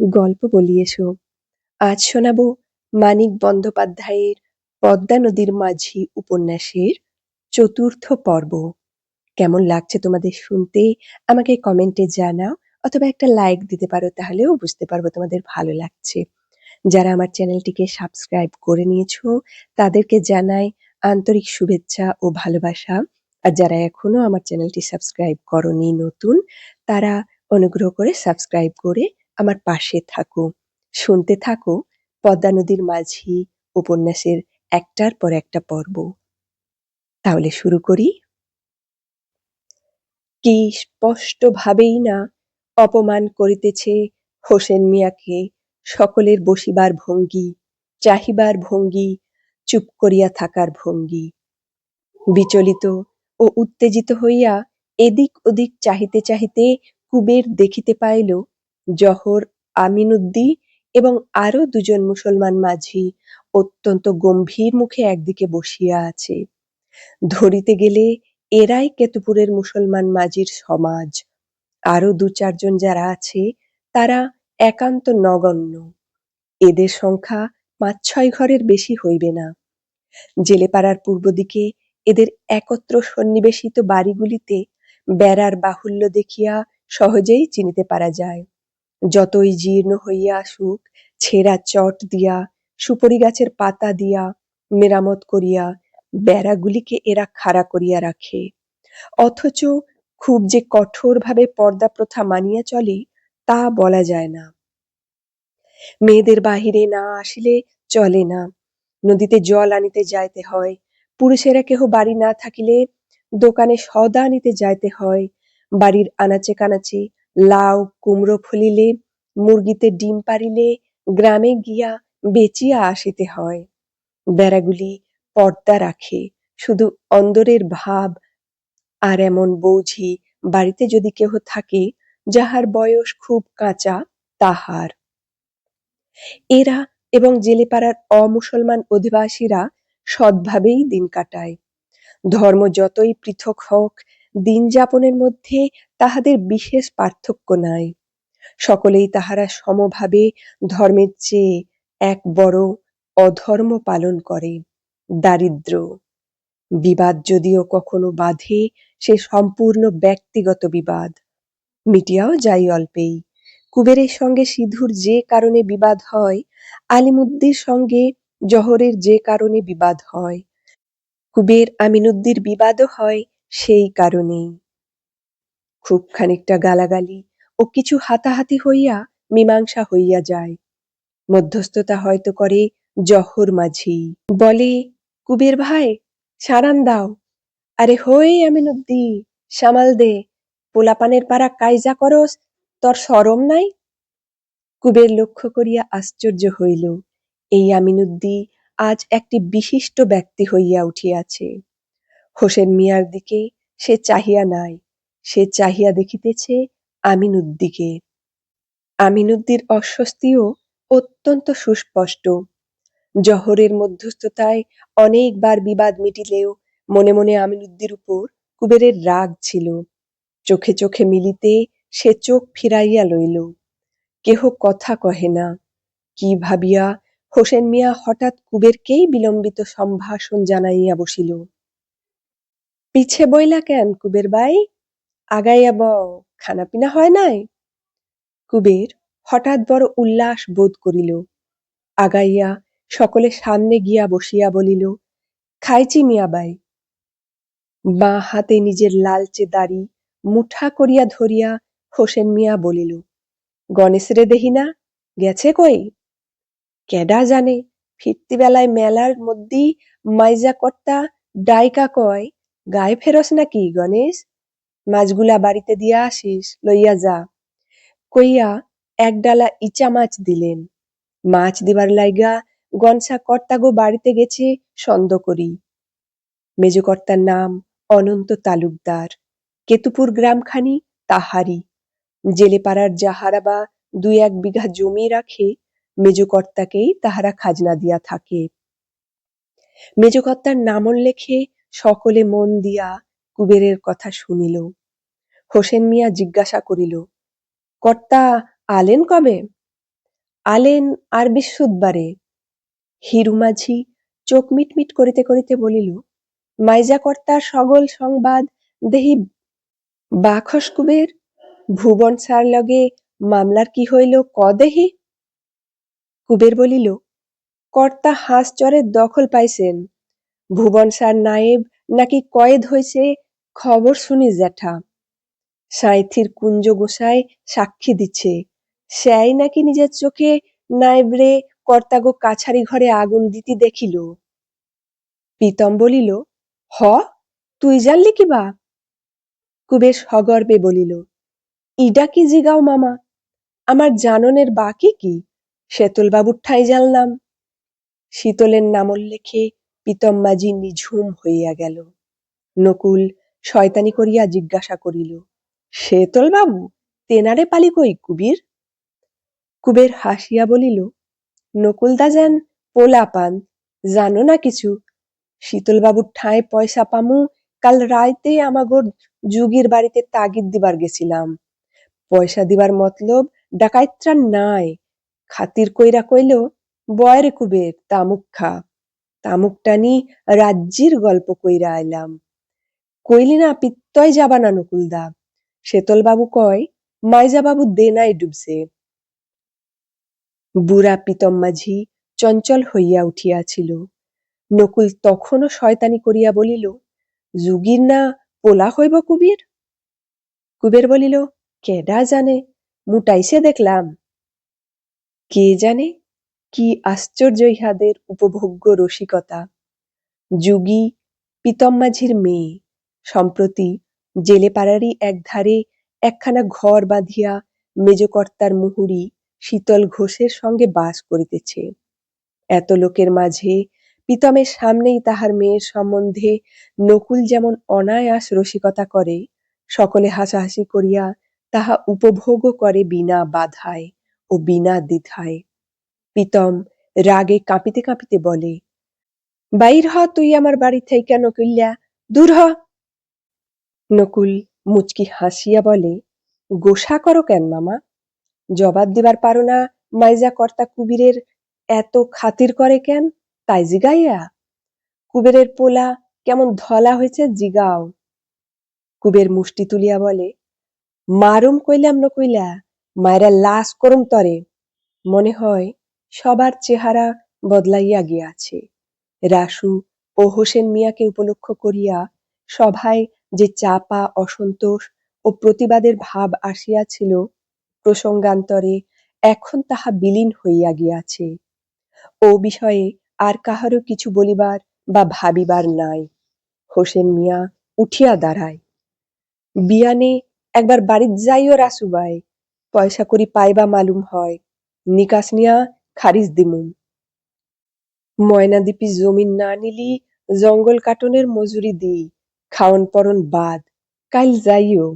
গল্প বলি এসো আজ শোনাব মানিক বন্দ্যোপাধ্যায়ের পদ্মা নদীর মাঝি উপন্যাসের চতুর্থ পর্ব। কেমন লাগছে তোমাদের শুনতে? আমাকে কমেন্টে জানাও, অথবা একটা লাইক দিতে পারো, তাহলেও বুঝতে পারব তোমাদের ভালো লাগছে। যারা আমার চ্যানেলটিকে সাবস্ক্রাইব করে নিয়েছো, তাদেরকে জানাই আন্তরিক শুভেচ্ছা ও ভালোবাসা। আর যারা এখনও আমার চ্যানেলটি সাবস্ক্রাইব করনি, নতুন, তারা অনুগ্রহ করে সাবস্ক্রাইব করে আমার পাশে থাকো। শুনতে থাকো পদ্মা নদীর মাঝি উপন্যাসের একটার পর একটা পর্ব। তাহলে শুরু করি। কি স্পষ্ট ভাবেই না অপমান করিতেছে হোসেন মিয়াকে সকলের বসিবার ভঙ্গি, চাহিবার ভঙ্গি, চুপ করিয়া থাকার ভঙ্গি। বিচলিত ও উত্তেজিত হইয়া এদিক ওদিক চাহিতে চাহিতে কুবের দেখিতে পাইল জহর আমিনুদ্দি এবং আরও দুজন মুসলমান মাঝি অত্যন্ত গম্ভীর মুখে একদিকে বসিয়া আছে। ধরিতে গেলে এরাই কেতুপুরের মুসলমান মাঝির সমাজ। আরও দু চারজন যারা আছে, তারা একান্ত নগণ্য। এদের সংখ্যা পাঁচ ছয় ঘরের বেশি হইবে না। জেলেপাড়ার পূর্ব দিকে এদের একত্র সন্নিবেশিত বাড়িগুলিতে বেড়ার বাহুল্য দেখিয়া সহজেই চিনিতে পারা যায়। যতই জীর্ণ হইয়া আসুক, ছেঁড়া চট দিয়া, সুপরি গাছের পাতা দিয়া, মেরামত করিয়া, বেড়াগুলিকে এরা খাড়া করিয়া রাখে। অথচ খুব যে কঠোরভাবে পর্দা প্রথা মানিয়া চলে, তা বলা যায় না। মেয়েদের বাহিরে না আসিলে চলে না। নদীতে জল আনিতে যাইতে হয়। পুরুষেরা কেহ বাড়ি না থাকিলে দোকানে সদা আনিতে যাইতে হয়। বাড়ির আনাচে কানাচে লাউ, কুমড়ো ফলিলে, মুরগিতে ডিম পারিলে গ্রামে গিয়া বেচিয়া আসিতে হয়। বেড়াগুলি পর্দা রাখে, শুধু অন্দরের ভাব আর এমন বৌঝি বাড়িতে যদি কেহ থাকে, যাহার বয়স খুব কাঁচা, তাহার। এরা এবং জেলেপাড়ার অমুসলমান অধিবাসীরা সৎভাবেই দিন কাটায়। ধর্ম যতই পৃথক হোক, দিন যাপনের মধ্যে তাহাদের বিশেষ পার্থক্য নাই। সকলেই তাহারা সমভাবে ধর্মের চেয়ে এক বড় অধর্ম পালন করে, দারিদ্র। বিবাদ যদিও কখনো বাধে, সে সম্পূর্ণ ব্যক্তিগত বিবাদ। মিটিয়াও যাই অল্পেই। কুবেরের সঙ্গে সিধুর যে কারণে বিবাদ হয়, আলিমুদ্দির সঙ্গে জহরের যে কারণে বিবাদ হয়। কুবের আমিনুদ্দির বিবাদও হয় সেই কারণেই। খুব খানিকটা গালাগালি ও কিছু হাতাহাতি হইয়া মীমাংসা হইয়া যায়। মধ্যস্থতা হয়তো করে জহর মাঝি। বলে, কুবের ভাই, সারান দাও। আরে হই আমিনুদ্দি সামাল দে। পোলাপানের পাড়া কাইজা করস, তোর সরম নাই? কুবের লক্ষ্য করিয়া আশ্চর্য হইল। এই আমিনুদ্দি আজ একটি বিশিষ্ট ব্যক্তি হইয়া উঠিয়াছে। হোসেন মিয়ার দিকে সে চাহিয়া নাই। সে চাহিয়া দেখিতেছে আমিনুদ্দিকে। আমিনুদ্দির অস্বস্তিও অত্যন্ত সুস্পষ্ট। জহরের মধ্যস্থতায় অনেকবার বিবাদ মিটিলেও মনে মনে আমিনুদ্দির উপর কুবেরের রাগ ছিল। চোখে চোখে মিলিতে সে চোখ ফিরাইয়া লইল। কেহ কথা কহে না। কি ভাবিয়া হোসেন মিয়া হঠাৎ কুবেরকেই বিলম্বিত সম্ভাষণ জানাইয়া বসিল। পিছে বইলা কেন কুবের বাই আগাইয়া বও খানা পিনা হয় নাই? কুবের হঠাৎ বড় উল্লাস বোধ করিল। আগাইয়া সকলে সামনে গিয়া বসিয়া বলিল, খাইছি মিয়াবাই বাঁ হাতে নিজের লালচে দাড়ি মুঠা করিয়া ধরিয়া হোসেন মিয়া বলিল গণেশরে দেহি না, গেছে কই? কেডা জানে ফিরতি বেলায় মেলার মধ্যেই মাইজা কর্তা ডাইকা কয়, গায়ে ফেরস নাকি গণেশ? মাছগুলা বাড়িতে দিয়া আসিস, লইয়া যা। কইয়া এক ডালা ইচা মাছ দিলেন। মাছ দিবার লাইগা গনসা কর্তাগো বাড়িতে গেছে সন্দ করি। মেজকর্তার নাম অনন্ত তালুকদার। কেতুপুর গ্রামখানি তাহারি। জেলেপাড়ার যাহারা বা দুই এক বিঘা জমি রাখে মেজকর্তাকেই তাহারা খাজনা দিয়া থাকে। মেজকর্তার নামোল্লেখে সকলে মন দিয়া কুবেরের কথা শুনিল। হোসেন মিয়া জিজ্ঞাসা করিল, কর্তা আলেন কবে? আলেন আর বৃহস্পতিবারে। হিরু মাঝি চোখ মিটমিট করিতে করিতে বলিল, মাইজা কর্তার সকল সংবাদ দেহি বাখসকুবের ভুবন স্যার লগে মামলার কি হইল ক দেহি? কুবের বলিল, কর্তা হাঁস চরের দখল পাইছেন। ভুবন স্যার নায়েব নাকি কয়েদ হইছে খবর শুনি জ্যাঠা। সাঁইথির কুঞ্জ গোসাই সাক্ষী দিচ্ছে স্যাই নাকি নিজের চোখে নায়েবরে কর্তাগো কাছারি ঘরে আগুন দিতি দেখিল। প্রীতম বলিল, হ, তুই জানলি কি বা? কুবের সগর্বে বলিল, ইডা কি জিগাও মামা? আমার জাননের বাকি কি? শেতলবাবুর ঠাই জানলাম। শীতলের নামোল্লেখে প্রীতম মাঝি নিঝুম হইয়া গেল। নকুল শয়তানি করিয়া জিজ্ঞাসা করিল শেতলবাবু তেনারে পালি কই, কুবির? কুবের হাসিয়া বলিল, নকুলদা যেন পোলা পান, জানো না কিছু? শীতলবাবুর ঠাঁই পয়সা পামু, কাল রাইতে আমাগোর যুগির বাড়িতে তাগিদ দিবার গেছিলাম। পয়সা দিবার মতলব ডাকাইত্রা নাই। খাতির কইরা কইল বয়রে কুবের, তামুক খা। তামুক টানি রাজ্যির গল্প কইরা আইলাম। কইলি না, পিত্তয় যাবা না নকুলদা। শেতলবাবু কয়, মাইজাবাবু দেনাই ডুবছে। বুড়া পিতম মাঝি চঞ্চল হইয়া উঠিয়াছিল। নকুল তখনও শয়তানি করিয়া বলিল, যুগির না পোলা হইব কুবির? কুবের বলিল, কেডা জানে মুটাইছে দেখলাম। কে জানে, কি আশ্চর্য ইহাদের উপভোগ্য রসিকতা। যুগী পিতম মাঝির মেয়ে। সম্প্রতি জেলেপাড়ারই এক ধারে একখানা ঘর বাঁধিয়া মেজকর্তার মুহুরি শীতল ঘোষের সঙ্গে বাস করিতেছে। এত লোকের মাঝে প্রীতমের সামনেই তাহার মেয়ের সম্বন্ধে নকুল যেমন অনায়াস রসিকতা করে, সকলে হাসাহাসি করিয়া তাহা উপভোগও করে বিনা বাধায় ও বিনা দ্বিধায়। প্রীতম রাগে কাঁপিতে কাঁপিতে বলে, বাইর হ তুই আমার বাড়ি থেকে নকুল্যা, দূর হ। নকুল মুচকি হাসিয়া বলে, গোসা করো কেন মামা? জবাব দিবার পারো না মাইজা কর্তা কুবিরের এত খাতির করে কেন? তাই জিগাইয়া? কুবেরের পোলা কেমন ধলা হয়েছে জিগাও। কুবের মুষ্টি তুলিয়া বলে, মারুম কইলাম ন কইলা, মায়েরা লাশ করুম তরে। মনে হয় সবার চেহারা বদলাইয়া গিয়াছে। রাসু ও হোসেন মিয়াকে উপলক্ষ করিয়া সভায় যে চাপা, অসন্তোষ ও প্রতিবাদের ভাব আসিয়াছিল, প্রসঙ্গান্তরে এখন তাহা বিলীন হইয়া গিয়াছে। ও বিষয়ে আর কাহারও কিছু বলিবার বা ভাবিবার নাই। হোসেন মিয়া উঠিয়া দাঁড়ায়। বিয়ানে একবার বাড়ির যাইও রাসুবাই পয়সা করি পাইবা মালুম হয়, নিকাশ নিয়া খারিজ দিমুম ময়নাদ্বীপি জমিন না নিলি জঙ্গল কাটনের মজুরি দিই খাওন পরন বাদ, কাইল যাইও।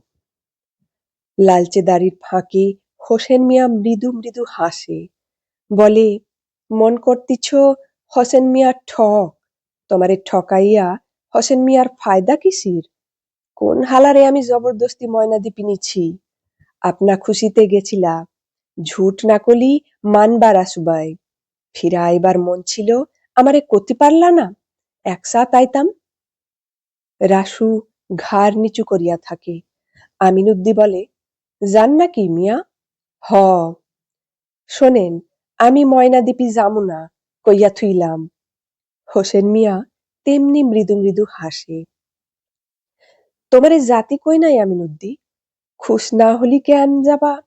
লালচে দাড়ির ফাঁকে হোসেন মিয়া মৃদু মৃদু হাসে, বলে, মন করতিছ হোসেন মিয়া ঠক, তোমারে ঠকাইয়া হোসেন মিয়ার ফায়দা কিসির? কোন হালারে আমি জবরদস্তি ময়না ময়নাদ্বীপি নিছি আপনা খুশিতে গেছিলা, ঝুট না কলি মানবার আসুবাই ফিরা আইবার মন ছিল, আমারে করতে পারলা না, একসা তাইতাম রাসু ঘাড় নিচু করিয়া থাকে। আমিনুদ্দি বলে যান নাকি মিয়া? হ। শোনেন, আমি ময়নাদ্বীপি যামু না, কইয়া থুইলাম। হোসেন মিয়া, তেমনি মৃদু মৃদু হাসে। তোমারে জাতি কই নাই আমিনুদ্দি খুশ না হলি কে আন যাবা?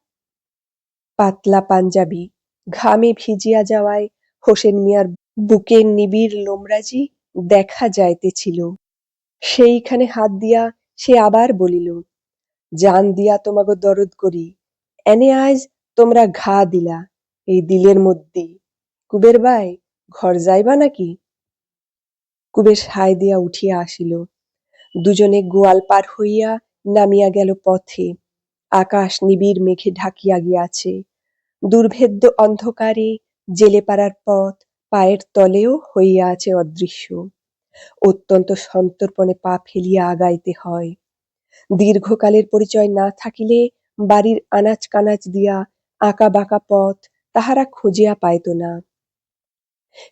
পাতলা পাঞ্জাবি, ঘামে ভিজিয়া যাওয়ায় হোসেন মিয়ার বুকের নিবিড় লোমরাজি দেখা যাইতেছিল। সেইখানে হাত দিয়া সে আবার বলিল, জান দিয়া তোমাকে দরদ করি, এনে আজ তোমরা ঘা দিলা এই দিলের মধ্যে। কুবের ভাই, ঘর যাইবা নাকি? কুবের সায় দিয়া উঠিয়া আসিল। দুজনে গোয়াল পার হইয়া নামিয়া গেল পথে। আকাশ নিবিড় মেঘে ঢাকিয়া গিয়াছে। দুর্ভেদ্য অন্ধকারে জেলে পাড়ার পথ পায়ের তলেও হইয়া আছে অদৃশ্য। অত্যন্ত সন্তর্পণে পা ফেলিয়া আগাইতে হয়। দীর্ঘকালের পরিচয় না থাকিলে বাড়ির আনাচ কানাচ দিয়া আঁকা বাঁকা পথ তাহারা খুঁজিয়া পাইত না।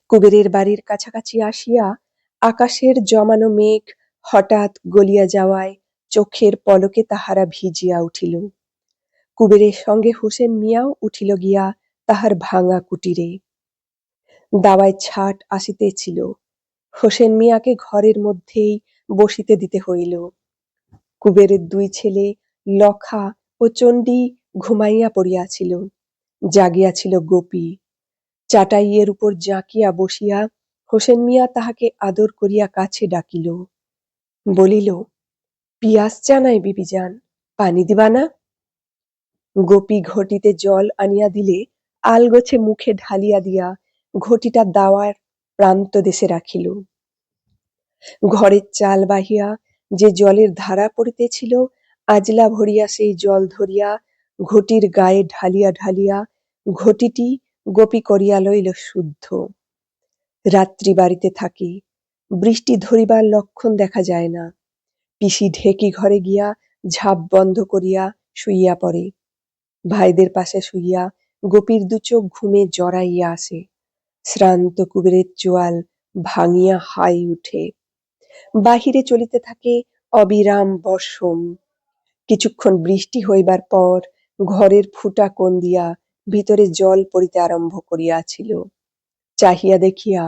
কুবেরের বাড়ির কাছাকাছি আসিয়া আকাশের জমানো মেঘ হঠাৎ গলিয়া যাওয়ায় চোখের পলকে তাহারা ভিজিয়া উঠিল। কুবেরের সঙ্গে হোসেন মিয়াও উঠিল গিয়া তাহার ভাঙা কুটিরে। দাওয়ায় ছাট আসিতেছিল। হোসেন মিয়াকে ঘরের মধ্যেই বসিতে দিতে হইল। কুবেরের দুই ছেলে লখা ও চণ্ডী ঘুমাইয়া পড়িয়াছিল, জাগিয়াছিল গোপী। চাটাইয়ের উপর জাঁকিয়া বসিয়া হোসেন মিয়া তাহাকে আদর করিয়া কাছে ডাকিল। বলিল পিয়াস জানাই বিবিজান পানি দিবা না? গোপী ঘটিতে জল আনিয়া দিলে আলগোছে মুখে ঢালিয়া দিয়া ঘটিটা দাওয়ার প্রান্ত দেশে রাখিল। ঘরের চাল বাহিয়া যে জলের ধারা পড়িতেছিল, আজলা ভরিয়া সেই জল ধরিয়া ঘটির গায়ে ঢালিয়া ঢালিয়া ঘটিটি গোপী করিয়া লইল শুদ্ধ। রাত্রি বাড়িতে থাকি, বৃষ্টি ধরিবার লক্ষণ দেখা যায় না। পিসি ঢেকি ঘরে গিয়া ঝাপ বন্ধ করিয়া শুইয়া পড়ে। ভাইদের পাশে শুইয়া গোপীর দু চোখ ঘুমে জড়াইয়া আসে। শ্রান্ত কুবেরের চোয়াল ভাঙিয়া হাই উঠে। বাহিরে চলিতে থাকে অবিরাম বর্ষণ। কিছুক্ষণ বৃষ্টি হইবার পর ঘরের ফুটা কোন দিয়া ভিতরে জল পড়িতে আরম্ভ করিয়াছিল। চাহিয়া দেখিয়া,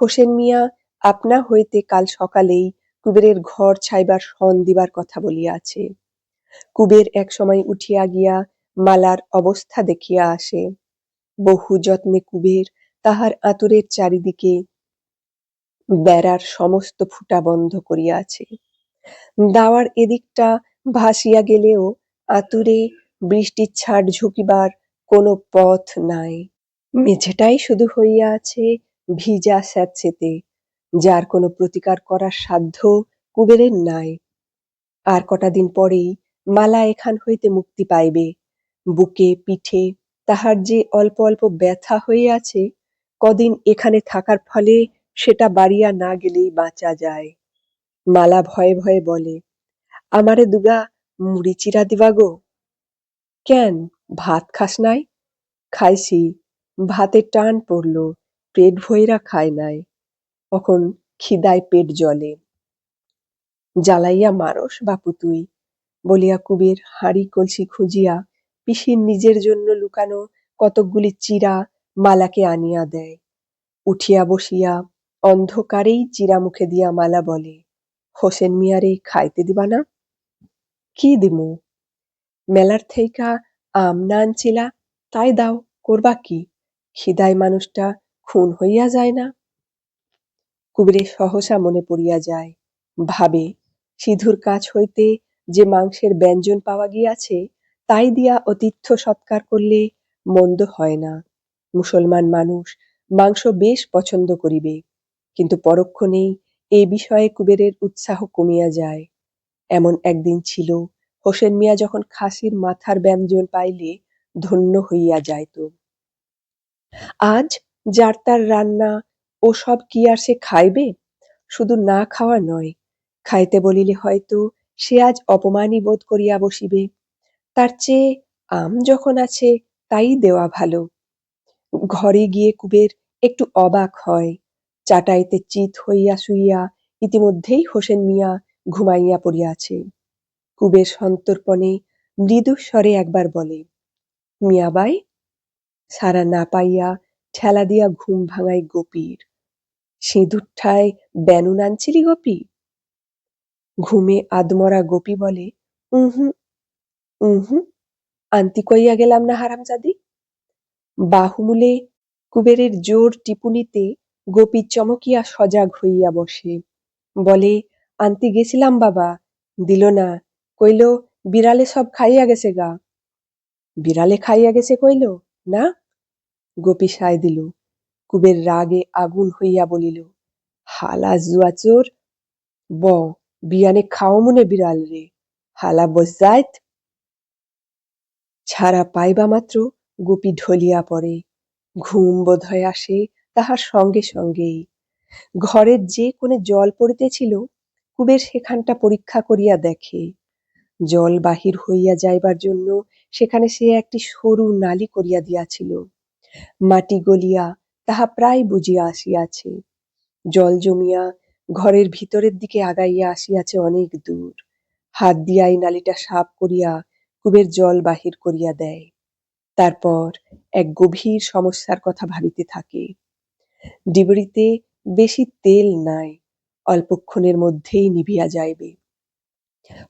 হোসেন মিয়া, আপনা হইতে কাল সকালেই কুবেরের ঘর ছাইবার সন দিবার কথা বলিয়াছে। কুবের এক সময় উঠিয়া গিয়া মালার অবস্থা দেখিয়া আসে। বহু যত্নে কুবের তাহার আতুরের চারিদিকে বেড়ার সমস্ত ফুটা বন্ধ করিয়াছে। দাওয়ার এদিকটা ভাসিয়া গেলেও আতুরে বৃষ্টির ছাট ঝুঁকিবার কোনো পথ নাই। মেঝেটাই শুধু হইয়া আছে ভিজা স্যাঁতসেতে, যার কোনো প্রতিকার করার সাধ্য কুবেরের নাই। আর কটা দিন পরেই মালা এখান হইতে মুক্তি পাইবে। বুকে পিঠে তাহার যে অল্প অল্প ব্যথা হইয়াছে কদিন এখানে থাকার ফলে সেটা বাড়িয়া না গেলেই বাঁচা যায়। মালা ভয়ে ভয়ে বলে, আমারে দুগা মুড়ি চিরা দিবা গো? কেন? ভাত খাস নাই? খাইছি। ভাতের টান পড়ল, পেট ভইরা খায় নাই। তখন খিদায় পেট জ্বলে। জ্বালাইয়া মারস বাপু তুই। বলিয়া কুবের হাঁড়ি কলসি খুঁজিয়া পিসির নিজের জন্য লুকানো কতকগুলি চিরা মালাকে আনিয়া দেয়। উঠিয়া বসিয়া অন্ধকারেই চিরা মুখে দিয়া মালা বলে, হোসেন মিয়ারে খাইতে দিবা না? কি দিমু? মেলার থেইকা আম না আনছিলা, তাই দাও, করবা কি? খিদায় মানুষটা খুন হইয়া যায় না? কুবেরের সহসা মনে পড়িয়া যায়। ভাবে, সিধুর কাছ হইতে যে মাংসের ব্যঞ্জন পাওয়া গিয়াছে, তাই দিয়া অতিথ্য সৎকার করলে মন্দ হয় না। মুসলমান মানুষ মাংস বেশ পছন্দ করিবে, কিন্তু পরক্ষণেই এ বিষয়ে কুবেরের উৎসাহ কমিয়া যায়। এমন একদিন ছিল, হোসেন মিয়া যখন খাসির মাথার ব্যঞ্জন পাইলে ধন্য হইয়া যাইত। আজ যার তার রান্না ও সব কি আর সে খাইবে? শুধু না খাওয়া নয়, খাইতে বলিলে হয়তো সে আজ অপমানই বোধ করিয়া বসিবে। তার চেয়ে আম যখন আছে তাই দেওয়া ভালো। ঘরে গিয়ে কুবের একটু অবাক হয়। চাটাইতে চিত হইয়া শুইয়া ইতিমধ্যেই হোসেন মিয়া ঘুমাইয়া পড়িয়াছে। কুবের সন্তর্পণে মৃদু স্বরে একবার বলে মিয়াবাই সারা না পাইয়া ঠেলা দিয়া ঘুম ভাঙাই গোপীর। সিঁদুর ঠায় বেনুন আনছিলি গোপী? ঘুমে আদমরা গোপী বলে, উহু উহু, আন্তি কইয়া গেলাম না হারামজাদি? বাহুমূলে কুবেরের জোর টিপুনিতে গোপী চমকিয়া সজাগ হইয়া বসে। বলে, আন্তি গেছিলাম বাবা। দিল না। কইল, বিড়ালে সব খাইয়া গেছে গা। বিড়ালে খাইয়া গেছে কইল? না? গোপী সায় দিল। কুবের রাগে আগুন হইয়া বলিল, হালা জুয়া চোর! ব বিয়ানে খাও মনে বিড়াল রে। হালা বজাইত ছাড়া পাইবা মাত্র গোপী ঢলিয়া পড়ে। ঘুম বোধ হয় আসে তাহার সঙ্গে সঙ্গেই। ঘরের যে কোণে জল পড়িতেছিল, কুবের সেখানটা পরীক্ষা করিয়া দেখে। জল বাহির হইয়া যাইবার জন্য সেখানে সে একটি সরু নালি করিয়া দিয়াছিল। মাটি গলিয়া তাহা প্রায় বুঝিয়া আসিয়াছে। জল জমিয়া ঘরের ভিতরের দিকে আগাইয়া আসিয়াছে অনেক দূর। হাত দিয়া এই নালীটা সাফ করিয়া কুবের জল বাহির করিয়া দেয়। তারপর এক গভীর সমস্যার কথা ভাবিতে থাকে। ডিবরিতে বেশি তেল নাই, অল্পক্ষণের মধ্যেই নিভিয়া যাইবে।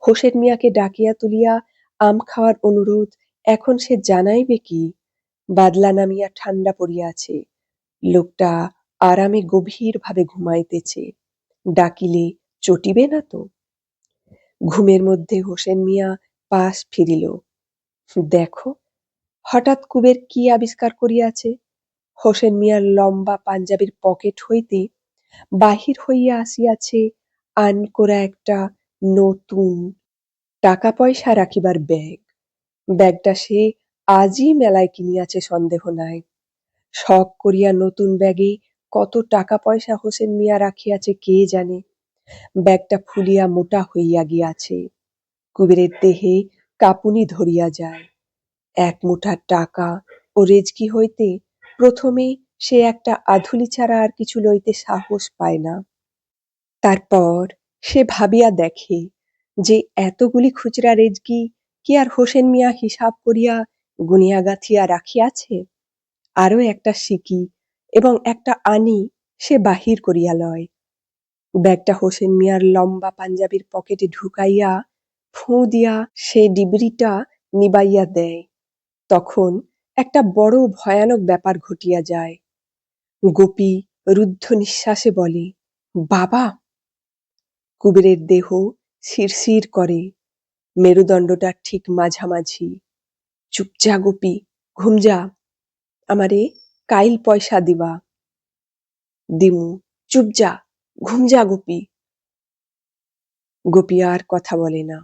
হোসেন মিয়াকে ডাকিয়া তুলিয়া আম খাওয়ার অনুরোধ এখন সে জানাইবে কি? বাদলা নামিয়া ঠান্ডা পড়িয়াছে লোকটা আরামে গভীরভাবে ঘুমাইতেছে। ডাকিলে চটিবে না তো? ঘুমের মধ্যে হোসেন মিয়া পাশ ফিরিল। দেখো হঠাৎ কুবের কি আবিষ্কার করিয়াছে? হোসেন মিয়ার লম্বা পাঞ্জাবির পকেট হইতে বাহির হইয়া আসিয়াছে আনকোরা একটা নতুন টাকা পয়সা রাখিবার ব্যাগ। ব্যাগটা সে আজই মেলায় কিনিয়াছে সন্দেহ নাই। শখ করিয়া নতুন ব্যাগে কত টাকা পয়সা হোসেন মিয়া রাখিয়াছে কে জানে? ব্যাগটা ফুলিয়া মোটা হইয়া গিয়াছে। কুবেরের দেহে কাঁপুনি ধরিয়া যায়। এক মুঠা টাকা ও রেজকি হইতে প্রথমে সে একটা আধুলি ছাড়া আর কিছু লইতে সাহস পায় না। তারপর সে ভাবিয়া দেখে যে এতগুলি খুচরা রেজকি কি আর হোসেন মিয়া হিসাব করিয়া গুনিয়া গাথিয়া রাখিয়াছে? আরও একটা সিকি এবং একটা আনি সে বাহির করিয়া লয়। ব্যাগটা হোসেন মিয়ার লম্বা পাঞ্জাবির পকেটে ঢুকাইয়া ফুঁ দিয়া সে ডিবরিটা নিবাইয়া দেয়। তখন একটা বড় ভয়ানক ব্যাপার ঘটিয়া যায়। গোপী রুদ্ধ নিঃশ্বাসে বলে, বাবা! কুবেরের দেহ শিরশির করে। মেরুদণ্ডটা ঠিক মাঝামাঝি। চুপচা গোপী ঘুমযা আমারে কাইল পয়সা দিবা। দিমু চুপযা ঘুমযা গোপী। গোপী আর কথা বলে না।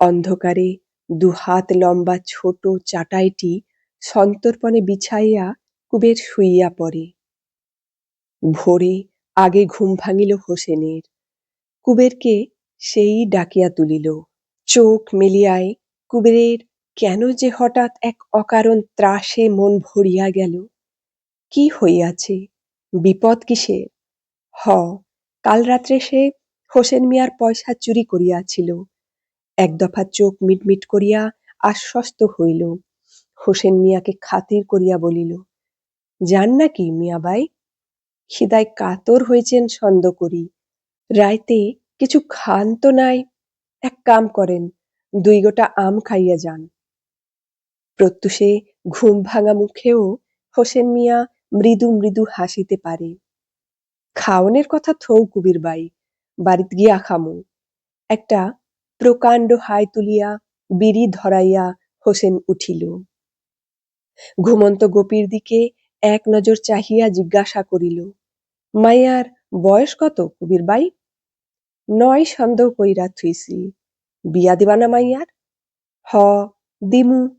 অন্ধকারে দুহাত লম্বা ছোট চাটাইটি সন্তর্পণে বিছাইয়া কুবের শুইয়া পড়ে। ভোরে আগে ঘুম ভাঙিল হোসেনের। কুবেরকে সেই ডাকিয়া তুলিল, চোখ মেলিয়ায়, কুবেরের কেন যে হঠাৎ এক অকারণ ত্রাসে মন ভরিয়া গেল? কি হইয়াছে? বিপদ কিসের? হ, কাল রাত্রে সে হোসেন মিয়ার পয়সা চুরি করিয়াছিল। এক দফা চোখ মিটমিট করিয়া আশ্বস্ত হইল। হোসেন মিয়াকে খাতির করিয়া বলিল, যান নাকি মিয়াবাই খিদায় কাতর হয়েছেন ছন্দ করি। রাইতে কিছু খান তো নাই। এক কাম করেন, দুই গোটা আম খাইয়া যান। প্রত্যুষে ঘুম ভাঙা মুখেও হোসেন মিয়া মৃদু মৃদু হাসিতে পারে। খাওনের কথা থৌ কুবির বাই বাড়িত গিয়া খামু। একটা প্রকাণ্ড হাই তুলিয়া বিড়ি ধরাইয়া হোসেন উঠিল। ঘুমন্ত গোপীর দিকে এক নজর চাহিয়া জিজ্ঞাসা করিল, মাইয়ার বয়স কত কবির বাই? নয় সন্দেহ কইরা থুইছি বিয়া দিবা না মাইয়ার? হ, দিমু।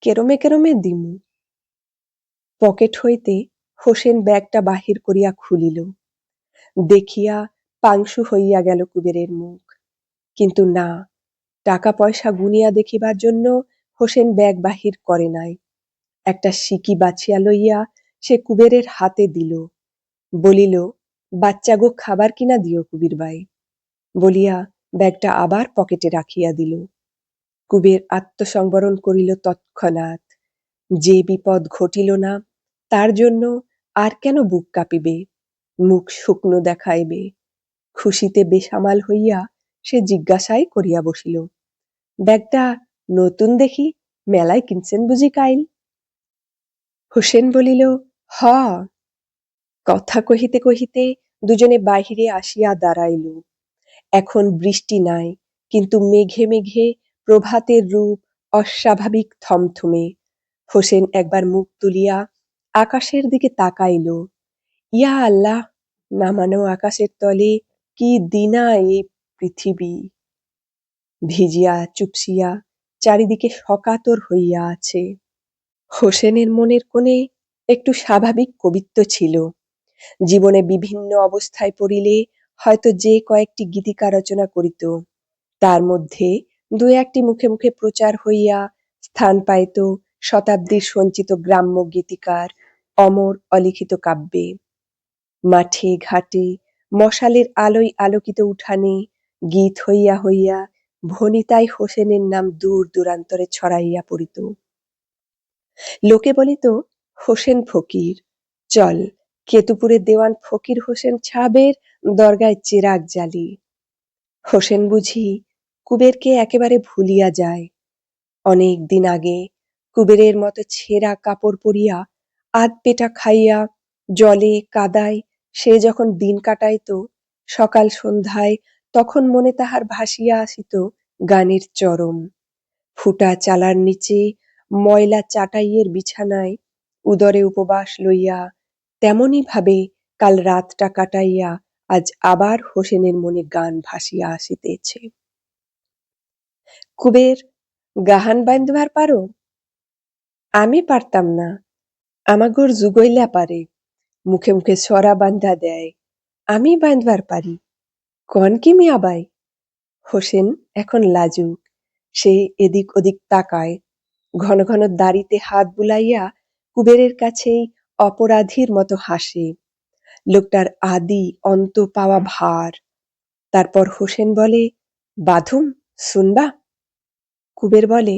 কেরমে কেরমে দিমু। পকেট হইতে হোসেন ব্যাগটা বাহির করিয়া খুলিল। দেখিয়া পাংশু হইয়া গেল কুবেরের মুখ। কিন্তু না টাকা পয়সা গুনিয়া দেখিবার জন্য হোসেন ব্যাগ বাহির করে নাই। একটা সিকি বাছিয়া লইয়া সে কুবেরের হাতে দিল, বলিল, বাচ্চা গো, খাবার কিনা দিও কুবির বাই বলিয়া ব্যাগটা আবার পকেটে রাখিয়া দিল। কুবের আত্মসংবরণ করিল তৎক্ষণাৎ, যে বিপদ ঘটিল না, তার জন্য আর কেন বুক কাঁপিবে? মুখ শুকনো দেখাইবে? খুশিতে বেসামাল হইয়া সে জিজ্ঞাসাই করিয়া বসিল, ব্যাগটা নতুন দেখি, মেলায় কিনছেন বুঝি কাইল? হোসেন বলিল, হ। কথা কহিতে কহিতে দুজনে বাহিরে আসিয়া দাঁড়াইল। এখন বৃষ্টি নাই, কিন্তু মেঘে মেঘে প্রভাতের রূপ অস্বাভাবিক থমথমে। হোসেন একবার মুখ তুলিয়া আকাশের দিকে তাকাইল, ইয়া আল্লাহ নামানো আকাশের তলে কি দিনা এই পৃথিবী। ভিজিয়া, চুপসিয়া, চারিদিকে সকাতর হইয়া আছে। হোসেনের মনের কোণে একটু স্বাভাবিক কবিত্ব ছিল। জীবনে বিভিন্ন অবস্থায় পড়িলে হয়তো যে কয়েকটি গীতিকা রচনা করিত, তার মধ্যে দু একটি মুখে মুখে প্রচার হইয়া স্থান পাইত শতাব্দীর সঞ্চিত গ্রাম্য গীতিকার অমর অলিখিত কাব্যে। মাঠে, ঘাটে, মশালের আলোয় আলোকিত উঠানে গীত হইয়া হইয়া ভনিতাই হোসেনের নাম দূর দূরান্তরে ছড়াইয়া পড়িত। লোকে বলিত, হোসেন ফকির, চল কেতুপুরের দেওয়ান ফকির হোসেন ছাবের দরগায় চেরাগ জ্বালি। হোসেন বুঝি, কুবেরকে একেবারে ভুলিয়া যায়। অনেক দিন আগে কুবেরের মতো ছেঁড়া কাপড় পরিয়া আধ পেটা খাইয়া জলে কাদায় সে যখন দিন কাটাইত, সকাল সন্ধ্যায় তখন মনে তাহার ভাসিয়া আসিত গানের চরম। ফুটা চালার নিচে ময়লা চাটাইয়ের বিছানায় উদরে উপবাস লইয়া তেমনি ভাবে কাল রাতটা কাটাইয়া আজ আবার হোসেনের মনে গান ভাসিয়া আসিতেছে। কুবের, গাহান বান্ধবার পারো? আমি পারতাম না। আমাগোর যুগইলা পারে। মুখে মুখে সরা বান্ধা দেয়। আমি বাঁধবার পারি। কন কি মিয়াবাই হোসেন এখন লাজুক। সে এদিক ওদিক তাকায়। ঘন ঘন দাড়িতে হাত বুলাইয়া কুবেরের কাছেই অপরাধীর মতো হাসে। লোকটার আদি অন্ত পাওয়া ভার। তারপর হোসেন বলে বাধুম শুনবা? কুবের বলে,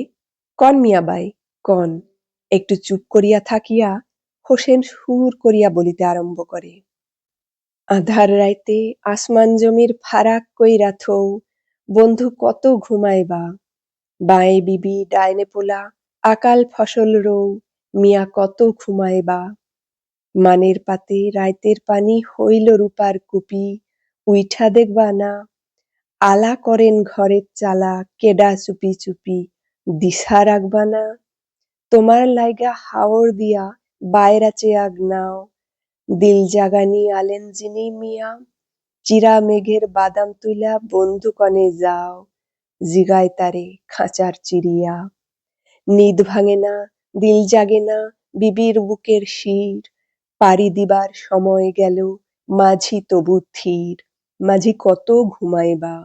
কন মিয়াবাই কন? একটু চুপ করিয়া থাকিয়া হোসেন সুর করিয়া বলিতে আরম্ভ করে। আধার রাইতে আসমান জমির ফারাক কইরা থৌ, বন্ধু কত ঘুমাইবা? বাঁয়ে বিবি ডাইনে পোলা, আকাল ফসল রৌ, মিয়া কত ঘুমাইবা? মানের পাতে রাইতের পানি হইল রূপার কুপি, উইঠা দেখবা না? আলা করেন ঘরের চালা, কেডা চুপি চুপি, দিশা রাখবা না? তোমার লাইগা হাওর দিয়া বাইরা চেয়াগ নাও। দিল জাগানি আলেন যিনি মিয়া। চিরা মেঘের বাদাম তুইলা বন্ধু কনে যাও, জিগায় তারে খাঁচার চিড়িয়া। নিদ ভাঙে না, দিল জাগে না বিবির বুকের শির। পারি দিবার সময় গেল, মাঝি তবু থির মাঝি কত ঘুমাইবা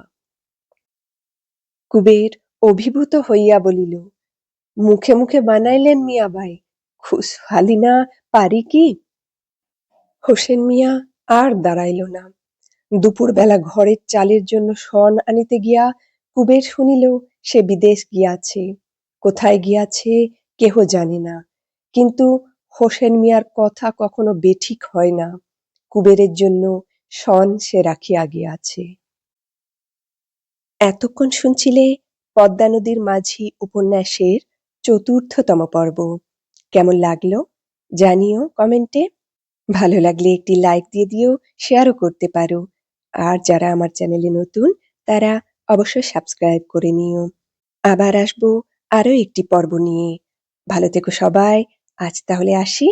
কুবের অভিভূত হইয়া বলিল, মুখে মুখে বানাইলেন মিয়া ভাই, খুশ ফালি না পারি কি? হোসেন মিয়া আর দাঁড়াইল না। দুপুরবেলা ঘরের চালের জন্য শন আনিতে গিয়া কুবের শুনিল, সে বিদেশ গিয়াছে, কোথায় গিয়াছে কেহ জানে না। কিন্তু হোসেন মিয়ার কথা কখনো বেঠিক হয় না। কুবেরের জন্য শন সে রাখিয়া গিয়াছে। এতক্ষণ শুনছিলে পদ্মা নদীর মাঝি উপন্যাসের চতুর্থতম পর্ব। কেমন লাগল জানিও কমেন্টে। ভালো লাগলে একটি লাইক দিয়ে দিও শেয়ারও করতে পারো। আর যারা আমার চ্যানেলে নতুন, তারা অবশ্যই সাবস্ক্রাইব করে নিও। আবার আসব আরও একটি পর্ব নিয়ে। ভালো থেকো সবাই, আজ তাহলে আসি।